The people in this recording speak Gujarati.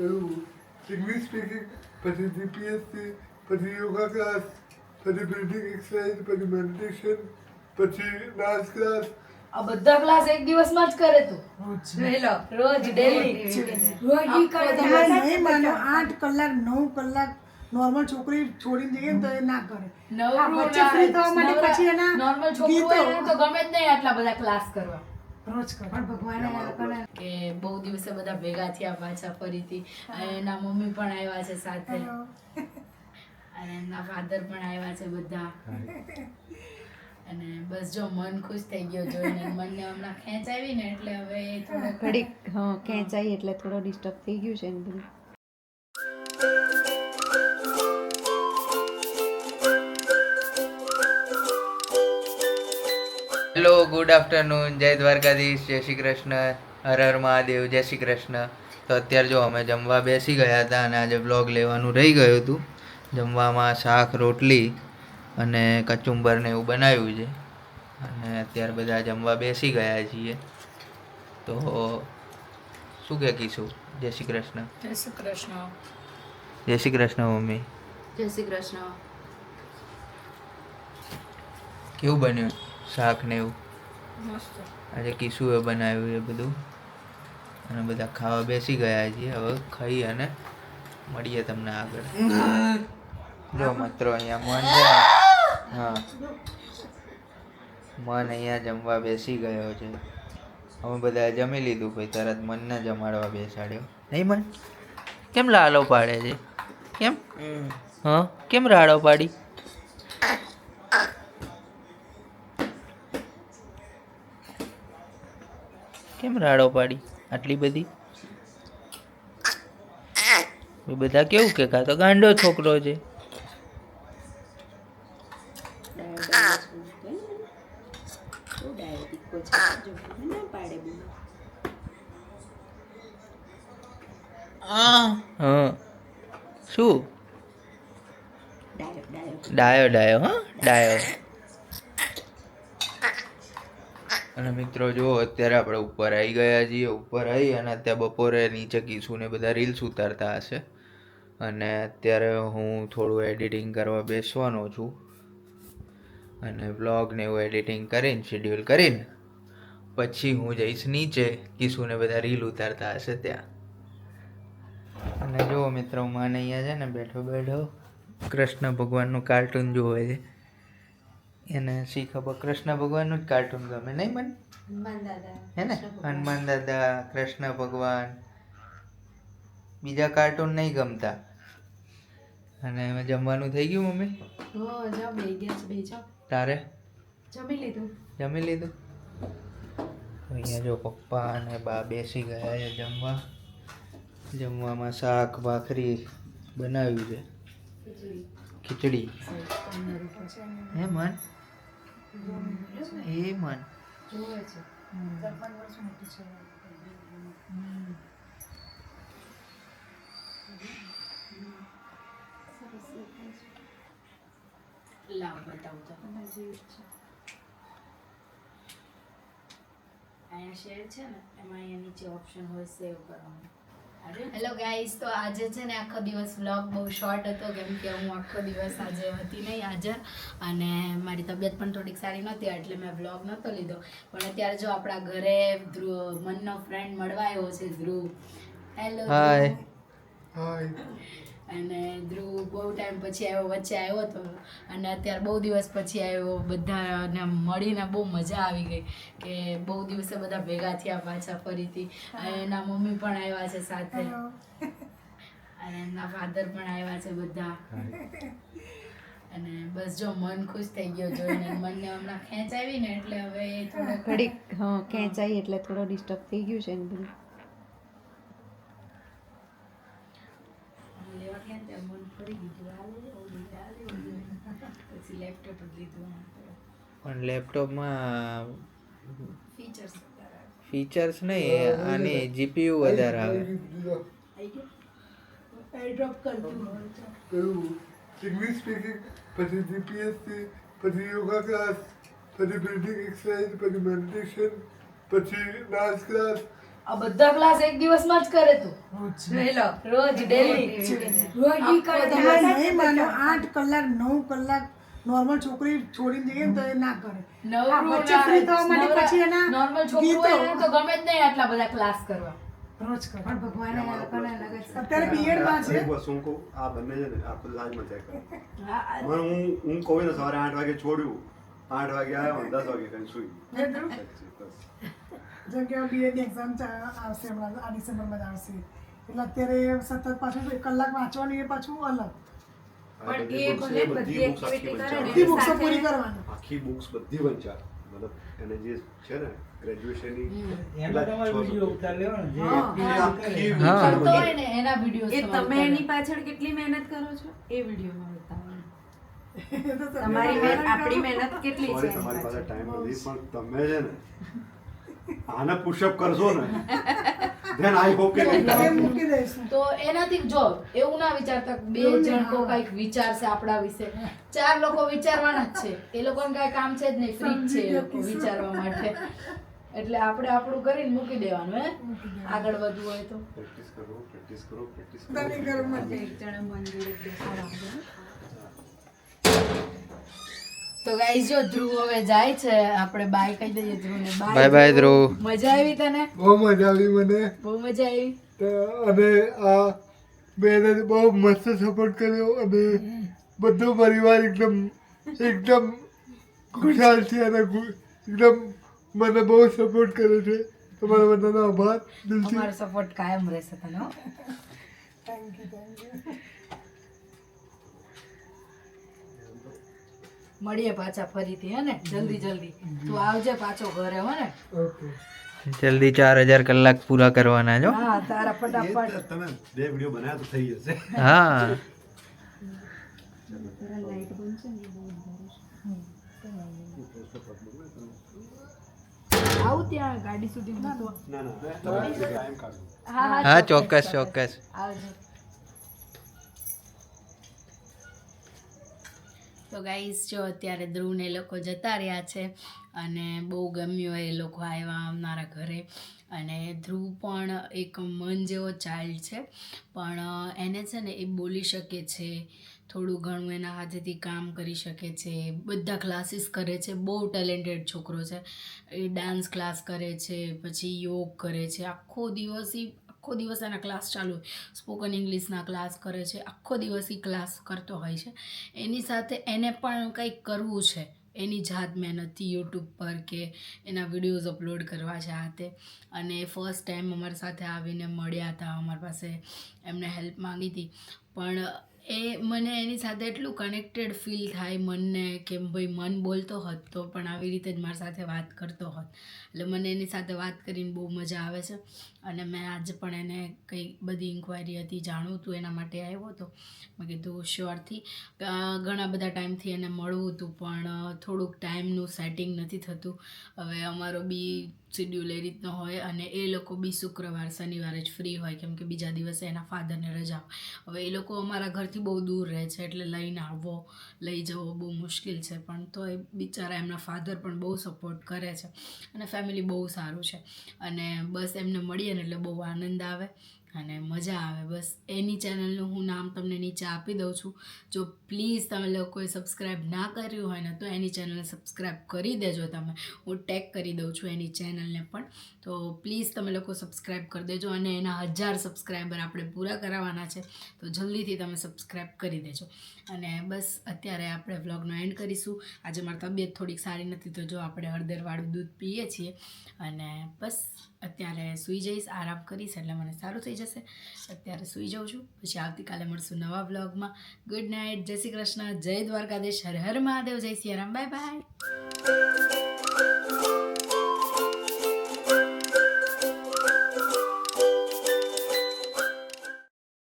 પેલું ઇંગ્લિશ સ્પીકિંગ પછી જીપીએસસી પછી યોગા ક્લાસ પછી બ્રિથિંગ એક્સરસાઇઝ પછી મેડિટેશન પછી ડાન્સ ક્લાસ આ બધા ક્લાસ એક દિવસમાં જ કરે તું. વહેલો રોજ ડેલી રોજ ઈ કરે. તો તમે નહીં માનો. આઠ કલાક નવ કલાક નોર્મલ છોકરી છોડીને જઈએ તો એ ના કરે. વચ્ચે free થવા માટે પછી એના નોર્મલ છોકરું હોય તો ગમે જ નહીં આટલા બધા ક્લાસ કરવા. રોજ કરે. પણ ભગવાને લોકોને કે બહુ દિવસે બધા ભેગા થયા પાછા ફરીથી. અને એના મમ્મી પણ આવ્યા છે સાથે. અને એમના ફાધર પણ આવ્યા છે બધા. અને બસ જો મન ખુશ થઈ ગયો જોઈને. મનને હમણાં ખેંચાવી ને એટલે હવે થોડો ઘડીક હા ખેંચાઈ એટલે થોડો ડિસ્ટર્બ થઈ ગયું છે ને બધું. હેલો ગુડ આફ્ટરનૂન જય દ્વારકાધીશ જય શ્રી કૃષ્ણ. હર હર મહાદેવ જય શ્રી કૃષ્ણ. તો અત્યારે જો અમે જમવા બેસી ગયા હતા અને આજે બ્લોગ લેવાનું રહી ગયું હતું. જમવામાં શાક રોટલી અને કચુંબર ને એવું બનાવ્યું છે. અને અત્યારે બધા જમવા બેસી ગયા છીએ. તો શું કે કીશું? જય શ્રી કૃષ્ણ. જય શ્રી કૃષ્ણ. જય શ્રી કૃષ્ણ મમ્મી. જય શ્રી કૃષ્ણ. કેવું બન્યું? શાક ને એવું. મસ્ત. આજે કિશુએ બનાવ્યું એ બધું. અને બધા ખાવા બેસી ગયા છીએ હવે ખાઈ અને મળીએ તમને આગળ. જો મિત્રો અહીંયા મન હા. મન અહીંયા જમવા બેસી ગયો છે. અમે બધા જમી લીધું પછી તરત મનને જમાડવા બેસાડ્યો. નહીં મન? કેમ લાલો પાડે છે? કેમ? હા? કેમ રાડો પાડી? કેમ રાડો પાડી? આટલી બધી? બધા કેવું કે કાં તો ગાંડો છોકરો છે. હા. શું? ડાયો ડાયો હા? ડાયો. અને મિત્રો, જો અત્યારે આપણે ઉપર આવી ગયા છીએ, ઉપર આવી અને અત્યારે બપોરે નીચે કીસુને બધા રીલ્સ ઉતારતા હશે. અને અત્યારે હું થોડું એડિટિંગ કરવા બેસવાનો છું. અને બ્લોગને એવું એડિટિંગ કરીને શેડ્યુલ કરીને, પછી હું જઈશ નીચે કીસુને બધા રીલ ઉતારતા હશે ત્યાં. અને જુઓ મિત્રો મને અહીંયા છે ને બેઠો બેઠો, કૃષ્ણ ભગવાનનું કાર્ટૂન જોવે છે. એને શી ખબર? કૃષ્ણ ભગવાનનું જ કાર્ટૂન ગમે નહીં મને? હે ને? હનુમાન દાદા કૃષ્ણ ભગવાન. બીજા કાર્ટૂન નહીં ગમતા. અને એમાં જમવાનું થઈ ગયું મમ્મી? તારે? જમી લીધું. જમી લીધું? અહીંયા જો પપ્પા અને બા બેસી ગયા છે જમવા. જમવામાં શાક ભાખરી બનાવ્યું છે. ખીચડી. હે મન? એ મન. જોવે છે. લાવ બતાવું તો. અહીંયા શેર છે ને એમાં અહીંયા નીચે ઓપ્શન હોય સેવ કરવાનું. હેલો ગાઈસ તો આજે છે ને આખો દિવસ વ્લોગ બહુ શોર્ટ હતો કેમ કે હું આખો દિવસ આજે હતી નહીં હાજર અને મારી તબિયત પણ થોડીક સારી નહોતી એટલે મેં વ્લોગ નહોતો લીધો. પણ અત્યારે જો આપણા ઘરે ધ્રુવ મનનો ફ્રેન્ડ મળવા આવ્યો છે ધ્રુવ. હેલો હાય હાય અને ધ્રુવ બહુ ટાઈમ પછી આવ્યો વચ્ચે આવ્યો હતો અને અત્યારે બહુ દિવસ પછી આવ્યો બધાને મળીને બહુ મજા આવી ગઈ કે બહુ દિવસે બધા ભેગા થયા પાછા ફરીથી. અને એના મમ્મી પણ આવ્યા છે સાથે. અને એમના ફાધર પણ આવ્યા છે બધા. અને બસ જો મન ખુશ થઈ ગયો જોઈને. મનને હમણાં ખેંચ આવી ને એટલે હવે થોડો ઘડીક હા ખેંચાઈ એટલે થોડો ડિસ્ટર્બ થઈ ગયું છે ને બધું લેવા ગયા ને ત્યારે મન ફરી ગયું આ ઓલું લે, આ લે, ઓલું લે. પછી લેપટોપ જ લીધું પણ લેપટોપમાં ફીચર્સ ફીચર્સ નહીં અને જીપીયુ વધારે આવે. આવી કરતું ઇંગ્લિશ સ્પીકિંગ પછી જીપીએસસી પછી યોગા ક્લાસ પછી બ્રિથિંગ એક્સરસાઇઝ પછી મેડિટેશન પછી ડાન્સ ક્લાસ આ બધા ક્લાસ એક દિવસમાં જ કરે તું. રોજ ડેલી રોજ નહીં માનો આઠ કલાક નવ કલાક નોર્મલ છોકરી છોડીને દે તો એ ના કરે. હા, વચ્ચે થવા માટે પછી એના નોર્મલ છોકરું તો ગમે જ નહીં આટલા બધા ક્લાસ કરવા. રોજ કરે. પણ ભગવાને આ લોકોને અલગ અત્યારે બીએડમાં છે. એક હું કહું આ બંને છે ને આખો મજા કરે. મને હું હું કહું ને સવારે આઠ વાગે છોડ્યું. આઠ વાગે આવ્યો દસ વાગે કઈ સુઈ. જેમ કે બીએડની એક્ઝામ આવશે હમણાં આ ડિસેમ્બરમાં જ આવશે એટલે અત્યારે સતત પાછું એક કલાક વાંચવાનું એ પાછું અલગ. પણ એ ભલે બધી books કરે ને બધી વંચાવી. બુક્સો સાથે- પૂરી કરવાની. આખી બુક્સ બધી વંચાવી મતલબ એને જે છે ને કેટલી મહેનત કરો છો? એ વિડીયોમાં બતાવો. એ તો તમે તમારી મહેનત આપણી મહેનત કેટલી છે? તમારી પાસે ટાઈમ નથી પણ તમે છે ને આને પુશઅપ કરશો ને ધેન આઈ હોપ કે તો એનાથી જો એવું ના વિચારતા બે જણ કો. કંઈક વિચારશે આપણા વિશે. ચાર લોકો વિચારવાના જ છે. એ લોકોને કઈ કામ છે જ નહીં ફ્રી છે એ લોકો વિચારવા માટે. એટલે આપણે આપણું કરીને મૂકી દેવાનું હે? આગળ વધવું હોય તો. પ્રેક્ટિસ કરો પ્રેક્ટિસ કરો પ્રેક્ટિસ કરો. તમે ઘરમાં એક જણા રાખજો. તો ગાઈસ જો ધ્રુવ હવે જાય છે આપણે બાય કહી દઈએ ધ્રુવને. બાય બાય ધ્રુવ. મજા આવી તને? બહુ મજા આવી મને. બહુ મજા આવી. તો અને આ બેને બહુ મસ્ત સપોર્ટ કર્યો અને બધો પરિવાર એકદમ એકદમ ખુશાલ છે અને એકદમ મને બહુ સપોર્ટ કરે છે. તમારા બધાનો આભાર. દિલથી. અમારો સપોર્ટ કાયમ રહેશે તને થેન્ક યુ થેન્ક યુ મળીએ પાછા ફરીથી હે ને? જલ્દી જલ્દી. તું આવજે પાછો ઘરે હો ને? જલ્દી ચાર હજાર કલાક પૂરા કરવાના જો હા તારા ફટાફટ. તમે બે વીડિયો બનાવ્યા તો થઈ જશે. હા. આવું ત્યાં ગાડી સુધી હા હા ચોક્કસ. ચોક્કસ. આવજો. તો ગાઈસ જો અત્યારે ધ્રુવને એ લોકો જતા રહ્યા છે અને બહુ ગમ્યું એ લોકો આવ્યા અમારા ઘરે. અને ધ્રુવ પણ એક મન જેવો ચાઇલ્ડ છે. પણ એને છે ને એ બોલી શકે છે, થોડું ઘણું એના હાથેથી કામ કરી શકે છે, બધા ક્લાસીસ કરે છે, બહુ ટેલેન્ટેડ છોકરો છે. એ ડાન્સ ક્લાસ કરે છે, પછી યોગ કરે છે. આખો દિવસ ઈ આખો દિવસ એના ક્લાસ ચાલુ હોય. સ્પોકન ઇંગ્લિશના ક્લાસ કરે છે, આખો દિવસ એ ક્લાસ કરતો હોય છે. એની સાથે એને પણ કંઈક કરવું છે, એની જાત મહેનતથી યુટ્યુબ પર કે એના વિડીયોઝ અપલોડ કરવા છે આ અને ફર્સ્ટ ટાઈમ અમારી સાથે આવીને મળ્યા હતા, અમારી પાસે એમને હેલ્પ માંગી હતી. પણ એ મને એની સાથે એટલું કનેક્ટેડ ફીલ થાય મનને કે ભાઈ મન બોલતો હોત તો પણ આવી રીતે જ મારી સાથે વાત કરતો હોત. એટલે મને એની સાથે વાત કરીને બહુ મજા આવે છે. અને મેં આજે પણ એને કંઈ બધી ઇન્ક્વાયરી હતી જાણવું હતું એના માટે આવ્યો હતો. મેં કીધું શ્યોરથી ઘણા બધા ટાઈમથી એને મળવું હતું, પણ થોડુંક ટાઈમનું સેટિંગ નથી થતું. હવે અમારો બી શિડ્યુલ એ રીતનો હોય અને એ લોકો બી શુક્રવાર, શનિવારે જ ફ્રી હોય, કેમ કે બીજા દિવસે એના ફાધરને રજા હવે એ લોકો અમારા ઘરથી બહુ દૂર રહે છે એટલે લઈને આવવો, લઈ જવો બહુ મુશ્કેલ છે. પણ તો એ બિચારા એમના ફાધર પણ બહુ સપોર્ટ કરે છે અને ફેમિલી બહુ સારું છે. અને બસ એમને મળીએ ને એટલે બહુ આનંદ આવે. અને મજા આવે. બસ એની ચેનલનું હું નામ તમને નીચે આપી દઉં છું. જો પ્લીઝ તમે લોકોએ સબસ્ક્રાઈબ ના કર્યું હોય ને તો એની ચેનલને સબસ્ક્રાઈબ કરી દેજો તમે. હું ટેગ કરી દઉં છું એની ચેનલને પણ. તો પ્લીઝ તમે લોકો સબસ્ક્રાઈબ કરી દેજો અને એના હજાર સબસ્ક્રાઈબર આપણે પૂરા કરાવવાના છે. તો જલ્દીથી તમે સબસ્ક્રાઈબ કરી દેજો. અને બસ અત્યારે આપણે વ્લોગનો એન્ડ કરીશું. આજે મારી તબિયત થોડીક સારી નથી તો જો આપણે હળદરવાળું દૂધ પીએ છીએ. અને બસ અત્યારે સૂઈ જઈશ, આરામ કરીશ એટલે મને સારું થઈ જશે. અત્યારે સૂઈ જાઉં છું. પછી આવતીકાલે મળશું નવા બ્લોગમાં ગુડ નાઇટ જય શ્રી કૃષ્ણ. જય દ્વારકાધીશ. હર હર મહાદેવ. જય સિયારામ. Bye bye